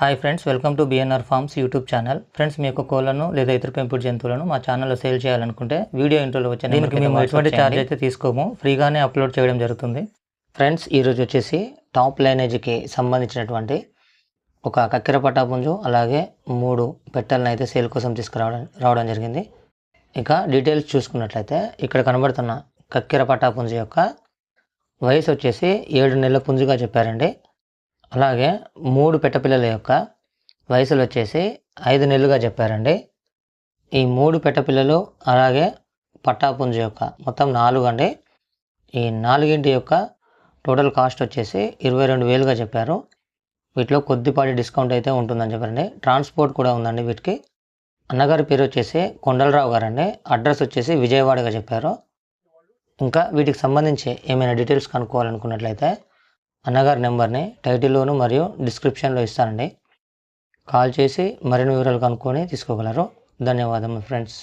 Hi friends welcome to BNR farms YouTube channel friends మీ యొక్క కోళ్ళను లేదా ఇతర పెంపుడు జంతువులను మా ఛానల్లో సేల్ చేయాలనుకుంటే వీడియో ఇంట్రోలో వచ్చే దీనికి మేము ఎటువంటి ఛార్జ్ అయితే తీసుకోము. ఫ్రీగానే అప్లోడ్ చేయడం జరుగుతుంది. ఫ్రెండ్స్ ఈరోజు వచ్చేసి టాప్ లైనేజ్కి సంబంధించినటువంటి ఒక కక్కెర పటాపుంజు అలాగే మూడు పెట్టెలను అయితే సేల్ కోసం తీసుకురావడం రావడం జరిగింది. ఇక డీటెయిల్స్ చూసుకున్నట్లయితే ఇక్కడ కనబడుతున్న కక్కెర పటాపుంజు యొక్క వయసు వచ్చేసి ఏడు నెలల పుంజుగా చెప్పారండి. అలాగే మూడు పెట్టపిల్లల యొక్క వయసులు వచ్చేసి ఐదు నెలలుగా చెప్పారండి. ఈ మూడు పెట్టపిల్లలు అలాగే పట్టాపుంజు యొక్క మొత్తం నాలుగు అండి ఈ నాలుగింటి యొక్క టోటల్ కాస్ట్ వచ్చేసి ఇరవై రెండు వేలుగా చెప్పారు. వీటిలో కొద్దిపాటి డిస్కౌంట్ అయితే ఉంటుందని చెప్పారండి. ట్రాన్స్పోర్ట్ కూడా ఉందండి వీటికి. అన్నగారి పేరు వచ్చేసి కొండలరావు గారండి. అడ్రస్ వచ్చేసి విజయవాడగా చెప్పారు. ఇంకా వీటికి సంబంధించి ఏమైనా డీటెయిల్స్ కనుక్కోవాలనుకున్నట్లయితే అన్నగారి నెంబర్ని టైటిల్లోను మరియు డిస్క్రిప్షన్లో ఇస్తానండి. కాల్ చేసి మరిన్ని వివరాలు కనుక్కొని తీసుకోగలరు. ధన్యవాదములు ఫ్రెండ్స్.